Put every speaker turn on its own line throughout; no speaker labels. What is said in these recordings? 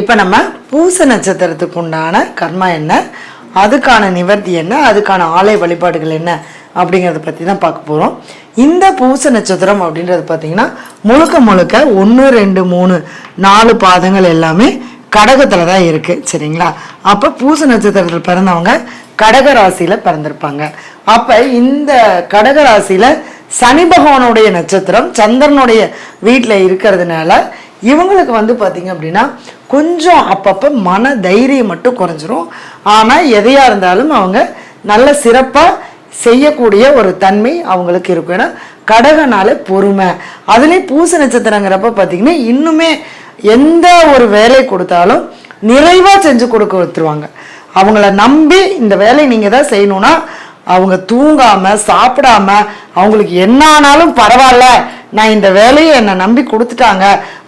இப்போ நம்ம பூச நட்சத்திரத்துக்கு உண்டான கர்மா என்ன? அதுக்கான நிவர்த்தி என்ன? அதுக்கான ஆலய வழிபாடுகள் என்ன? அப்படிங்கிறத பற்றி தான் பார்க்க போகிறோம் இந்த பூச நட்சத்திரம் அப்படின்றது பார்த்தீங்கன்னா முழுக்க முழுக்க ஒன்று ரெண்டு மூணு நாலு பாதங்கள் எல்லாமே கடகத்தில் தான் இருக்குது சரிங்களா? அப்போ பூச நட்சத்திரத்தில் பிறந்தவங்க கடக ராசியில் பிறந்திருப்பாங்க. அப்போ இந்த கடக ராசியில் சனி பகவானுடைய நட்சத்திரம் சந்திரனுடைய வீட்டில் இருக்கிறதுனால இவங்களுக்கு வந்து பார்த்தீங்க அப்படின்னா கொஞ்சம் அப்பப்போ மன தைரியம் மட்டும் குறைஞ்சிரும். ஆனால் எதையாக இருந்தாலும் அவங்க நல்ல சிறப்பாக செய்யக்கூடிய ஒரு தன்மை அவங்களுக்கு இருக்கும். ஏன்னா கடகனால பொறுமை. அதுலேயும் பூச நட்சத்திரங்கிறப்ப பார்த்தீங்கன்னா இன்னுமே எந்த ஒரு வேலை கொடுத்தாலும் நிறைவாக செஞ்சு கொடுக்க வைத்துருவாங்க அவங்கள நம்பி இந்த வேலையை நீங்கள் தான் செய்யணும்னா அவங்க தூங்காமல் சாப்பிடாம அவங்களுக்கு என்ன ஆனாலும் பரவாயில்ல நான் இந்த வேலையை என்னை நம்பி கொடுத்துட்டாங்க.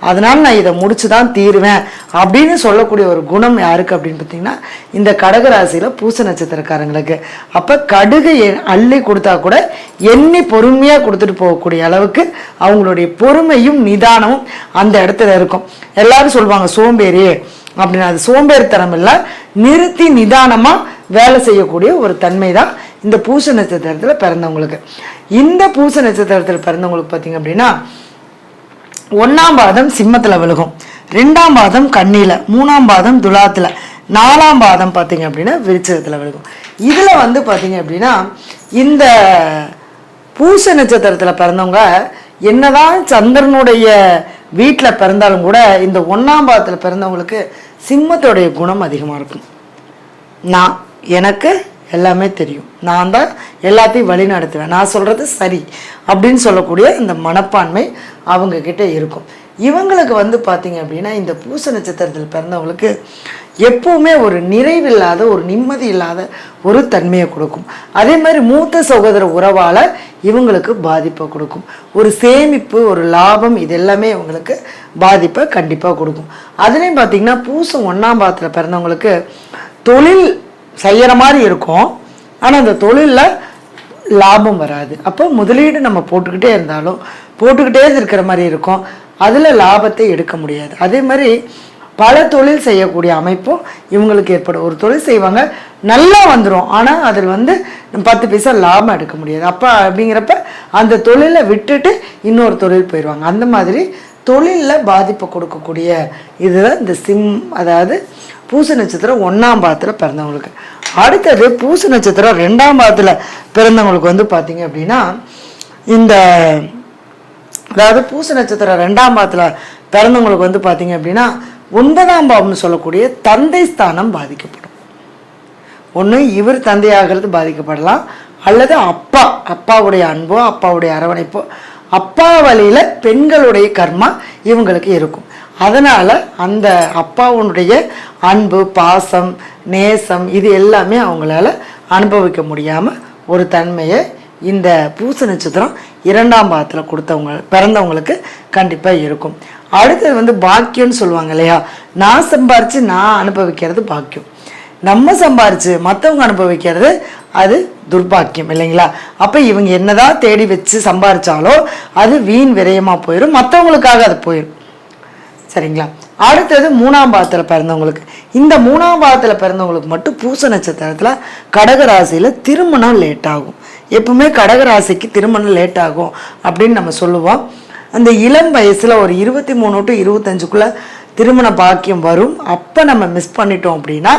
அதனால நான் இதை முடிச்சு தான் தீருவேன் அப்படின்னு சொல்லக்கூடிய ஒரு குணம் யாருக்கு அப்படின்னு பார்த்தீங்கன்னா இந்த கடகராசியில் பூச நட்சத்திரக்காரங்களுக்கு. அப்போ கடுகு அள்ளி கொடுத்தா கூட எண்ணி பொறுமையாக கொடுத்துட்டு போகக்கூடிய அளவுக்கு அவங்களுடைய பொறுமையும் நிதானமும் அந்த இடத்துல இருக்கும். எல்லாரும் சொல்லுவாங்க சோம்பேறி. அப்படின்னு அது சோம்பேறித்தனம் இல்லை நிறுத்தி நிதானமாக வேலை செய்யக்கூடிய ஒரு தன்மை தான் இந்த பூச நட்சத்திரத்தில் பிறந்தவங்களுக்கு. இந்த பூச நட்சத்திரத்தில் பிறந்தவங்களுக்கு பார்த்தீங்க அப்படின்னா ஒன்றாம் பாதம் சிம்மத்தில் விழுகும். ரெண்டாம் பாதம் கண்ணியில் மூணாம் பாதம் துலாத்தில் நாலாம் பாதம் பார்த்தீங்க அப்படின்னா விருச்சகத்தில் விழுகும். இதில் வந்து பார்த்தீங்க அப்படின்னா இந்த பூச நட்சத்திரத்தில் பிறந்தவங்க என்னதான் சந்திரனுடைய வீட்டில் பிறந்தாலும் கூட இந்த ஒன்றாம் பாதத்தில் பிறந்தவங்களுக்கு சிம்மத்தோடைய குணம் அதிகமாக இருக்கும். நான் எனக்கு எல்லாமே தெரியும். நான் தான் எல்லாத்தையும் வழி நடத்துவேன். நான் சொல்கிறது சரி அப்படின்னு சொல்லக்கூடிய இந்த மனப்பான்மை அவங்கக்கிட்ட இருக்கும். இவங்களுக்கு வந்து பார்த்தீங்க அப்படின்னா இந்த பூச நட்சத்திரத்தில் பிறந்தவங்களுக்கு எப்போவுமே ஒரு நிறைவில்லாத ஒரு நிம்மதி இல்லாத ஒரு தன்மையை கொடுக்கும். அதே மாதிரி மூத்த சகோதர உறவால் இவங்களுக்கு பாதிப்பை கொடுக்கும். ஒரு சேமிப்பு ஒரு லாபம் இது எல்லாமே இவங்களுக்கு பாதிப்பை கண்டிப்பாக கொடுக்கும். அதுலேயும் பார்த்திங்கன்னா பூசம் ஒன்றாம் பாதத்தில் பிறந்தவங்களுக்கு தொழில் செய்கிற மாதிரி இருக்கும். ஆனால் அந்த தொழிலில் லாபம் வராது. அப்போ முதலீடு நம்ம போட்டுக்கிட்டே இருந்தாலும் போட்டுக்கிட்டே இருக்கிற மாதிரி இருக்கும். அதில் லாபத்தை எடுக்க முடியாது. அதே மாதிரி பல தொழில் செய்யக்கூடிய அமைப்பும் இவங்களுக்கு ஏற்படும். ஒரு தொழில் செய்வாங்க நல்லா வந்துடும் ஆனால் அதில் வந்து பத்து பைசா லாபம் எடுக்க முடியாது. அப்போ அப்படிங்கிறப்ப அந்த தொழிலை விட்டுட்டு இன்னொரு தொழில் போயிடுவாங்க. அந்த மாதிரி தொழிலில் பாதிப்பை கொடுக்கக்கூடிய இதுதான் இந்த சிம் அதாவது பூச நட்சத்திரம் ஒன்றாம் பாதத்தில் பிறந்தவங்களுக்கு. அடுத்தது பூச நட்சத்திரம் ரெண்டாம் பாதத்தில் பிறந்தவங்களுக்கு வந்து பார்த்தீங்க அப்படின்னா இந்த அதாவது பூச நட்சத்திரம் ரெண்டாம் பாதத்தில் பிறந்தவங்களுக்கு வந்து பார்த்தீங்க அப்படின்னா ஒன்பதாம் பாவம்னு சொல்லக்கூடிய தந்தை ஸ்தானம் பாதிக்கப்படும். ஒன்று இவர் தந்தையாகிறது பாதிக்கப்படலாம். அல்லது அப்பா அப்பாவுடைய அன்போ அப்பாவுடைய அரவணைப்போ அப்பா வழியில் பெண்களுடைய கர்மா இவங்களுக்கு இருக்கும். அதனால் அந்த அப்பாவுடைய அன்பு பாசம் நேசம் இது எல்லாமே அவங்களால அனுபவிக்க முடியாமல் ஒரு தன்மையை இந்த பூச நட்சத்திரம் இரண்டாம் பாகத்தில் கொடுத்தவங்க பிறந்தவங்களுக்கு கண்டிப்பாக இருக்கும். அடுத்தது வந்து பாக்கியம்னு சொல்லுவாங்க இல்லையா? நான் சம்பாரித்து நான் அனுபவிக்கிறது பாக்கியம். நம்ம சம்பாரித்து மற்றவங்க அனுபவிக்கிறது அது துர்பாக்கியம் இல்லைங்களா? அப்போ இவங்க என்னதான் தேடி வச்சு சம்பாரித்தாலோ அது வீண் விரயமாக போயிடும் மற்றவங்களுக்காக அது போயிடும் சரிங்களா? அடுத்தது மூணாம் பாதத்தில் பிறந்தவங்களுக்கு. இந்த மூணாம் பாதத்தில் பிறந்தவங்களுக்கு மட்டும் பூச நட்சத்திரத்தில் கடகராசியில் திருமணம் லேட் ஆகும். எப்பவுமே கடகராசிக்கு திருமணம் லேட் ஆகும் அப்படின்னு நம்ம சொல்லுவோம். அந்த இளம் வயசில் ஒரு இருபத்தி மூணு டு இருபத்தஞ்சுக்குள்ளே திருமண பாக்கியம் வரும். அப்போ நம்ம மிஸ் பண்ணிட்டோம் அப்படின்னா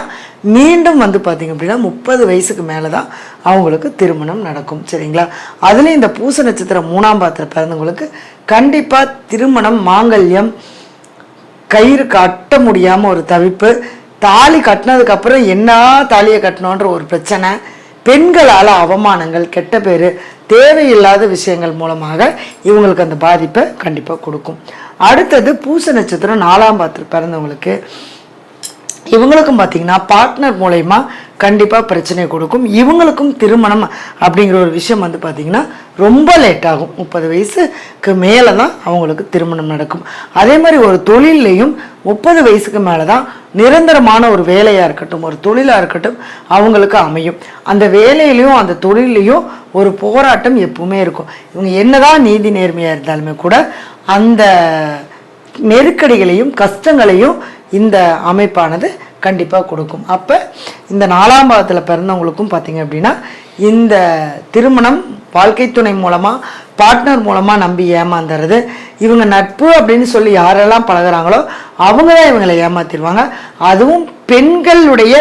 மீண்டும் வந்து பார்த்திங்க அப்படின்னா முப்பது வயசுக்கு மேலே தான் அவங்களுக்கு திருமணம் நடக்கும். சரிங்களா? அதுலேயும் இந்த பூச நட்சத்திரம் மூணாம் பாத்திரம் பிறந்தவங்களுக்கு கண்டிப்பாக திருமணம் மாங்கல்யம் கயிறு கட்ட முடியாமல் ஒரு தவிப்பு தாலி கட்டினதுக்கப்புறம் என்ன தாலியை கட்டணுன்ற ஒரு பிரச்சனை பெண்களால் அவமானங்கள் கெட்ட பேர் தேவையில்லாத விஷயங்கள் மூலமாக இவங்களுக்கு அந்த பாதிப்பை கண்டிப்பாக கொடுக்கும். அடுத்தது பூச நட்சத்திரம் நாலாம் பாத்திரம் பிறந்தவங்களுக்கு. இவங்களுக்கும் பார்த்தீங்கன்னா பார்ட்னர் மூலயமா கண்டிப்பாக பிரச்சனை கொடுக்கும். இவங்களுக்கும் திருமணம் அப்படிங்கிற ஒரு விஷயம் வந்து பார்த்தீங்கன்னா ரொம்ப லேட் ஆகும். முப்பது வயசுக்கு மேலே தான் அவங்களுக்கு திருமணம் நடக்கும். அதே மாதிரி ஒரு தொழில்லையும் முப்பது வயசுக்கு மேலே தான் நிரந்தரமான ஒரு வேலையாக இருக்கட்டும் ஒரு தொழிலாக இருக்கட்டும் அவங்களுக்கு அமையும். அந்த வேலையிலையும் அந்த தொழிலையும் ஒரு போராட்டம் எப்பவுமே இருக்கும். இவங்க என்னதான் நீதி நேர்மையாக இருந்தாலுமே கூட அந்த நெருக்கடிகளையும் கஷ்டங்களையும் இந்த அமைப்பானது கண்டிப்பாக கொடுக்கும். அப்போ இந்த நாலாம் பாகத்தில் பிறந்தவங்களுக்கும் பார்த்தீங்க அப்படின்னா இந்த திருமணம் வாழ்க்கை துணை மூலமாக பார்ட்னர் மூலமாக நம்பி ஏமாந்துறது இவங்க நட்பு அப்படின்னு சொல்லி யாரெல்லாம் பழகுறாங்களோ அவங்க தான் இவங்களை ஏமாத்திடுவாங்க. அதுவும் பெண்களுடைய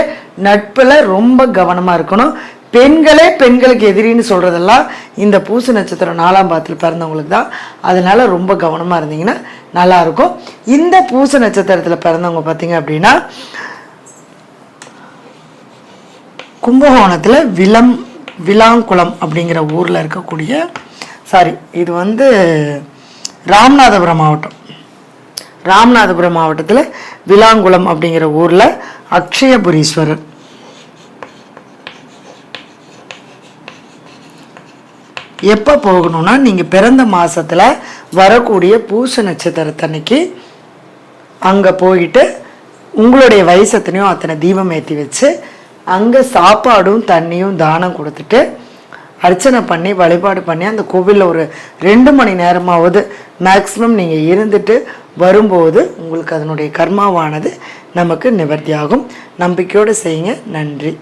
நட்பில் ரொம்ப கவனமாக இருக்கணும். பெண்களே பெண்களுக்கு எதிரின்னு சொல்கிறதெல்லாம் இந்த பூச நட்சத்திரம் நாலாம் பாதத்தில் பிறந்தவங்களுக்கு தான். அதனால் ரொம்ப கவனமாக இருந்தீங்கன்னா நல்லா இருக்கும். இந்த பூச நட்சத்திரத்தில் பிறந்தவங்க பார்த்தீங்க அப்படின்னா கும்பகோணத்தில் விலம் விலாங்குளம் அப்படிங்கிற ஊரில் இருக்கக்கூடிய சாரி இது வந்து ராமநாதபுரம் மாவட்டம். ராமநாதபுரம் மாவட்டத்தில் விலாங்குளம் அப்படிங்கிற ஊரில் அக்ஷயபுரீஸ்வரர் எப்போ போகணும்னா நீங்கள் பிறந்த மாதத்தில் வரக்கூடிய பூச நட்சத்திரத்தன்னைக்கு அங்கே போயிட்டு உங்களுடைய வயசு எத்தனையோ அத்தனை தீபம் ஏற்றி வச்சு அங்கே சாப்பாடும் தண்ணியும் தானம் கொடுத்துட்டு அர்ச்சனை பண்ணி வழிபாடு பண்ணி அந்த கோவிலில் ஒரு ரெண்டு மணி நேரமாவது மேக்ஸிமம் நீங்கள் இருந்துட்டு வரும்போது உங்களுக்கு அதனுடைய கர்மாவானது நமக்கு நிவர்த்தியாகும். நம்பிக்கையோடு செய்யுங்க. நன்றி.